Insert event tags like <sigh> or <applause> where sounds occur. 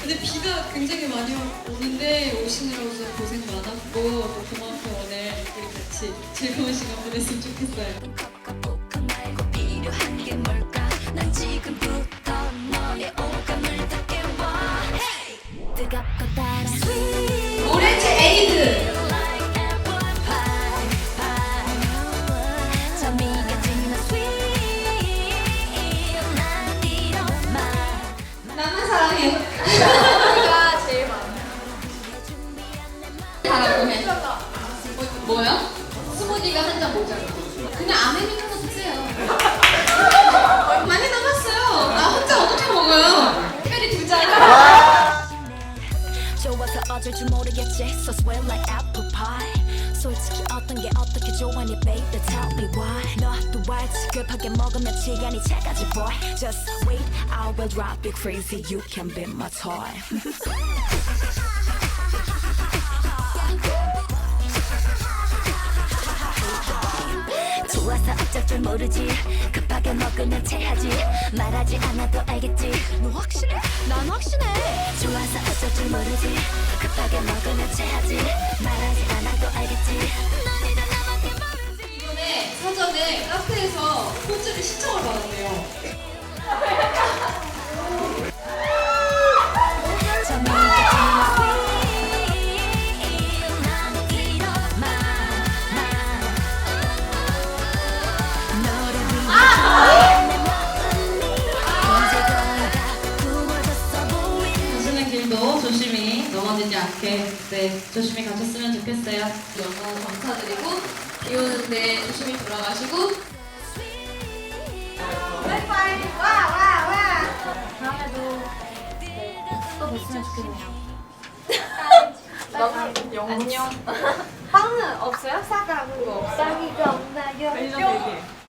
근데 비가 굉장히 많이 오는데 오시느라고 고생 많았고 또 고맙고 오늘 우리 같이 즐거운 시간 보냈으면 좋겠어요. 오렌지 에이드. 사랑해. 제일 많아. 해. 뭐야? 스무디가 한 잔 모자라. 그냥 아메리카노 드세요. 좋아서 어쩔 줄 모르겠지 So sweet like apple pie 솔직히 어떤 게 어떻게 좋아하니 baby tell me why 너도 알지 급하게 먹으면 시간이 차가지 boy Just wait I will drive you crazy You can be my toy <laughs> 좋아서 어쩔 줄 모르지 먹으면 체하지. 말하지 않아도 알겠지. 너 확실해? 난 확신해. 좋아서 어쩔 줄 모르지. 급하게 먹으면 체하지. 말하지 않아도 알겠지. 넌 이제 나밖에 모르지. 이번에 사전에 카페에서 포즈를 신청을 받았대요. 길도 조심히 넘어지지 않게 네, 조심히 가셨으면 좋겠어요. 너무 감사드리고 비 오는데 조심히 돌아가시고 안녕. 빵은 없어요? 싸가는 거 없어요? 쌍이가 없나요? 멜로 되게.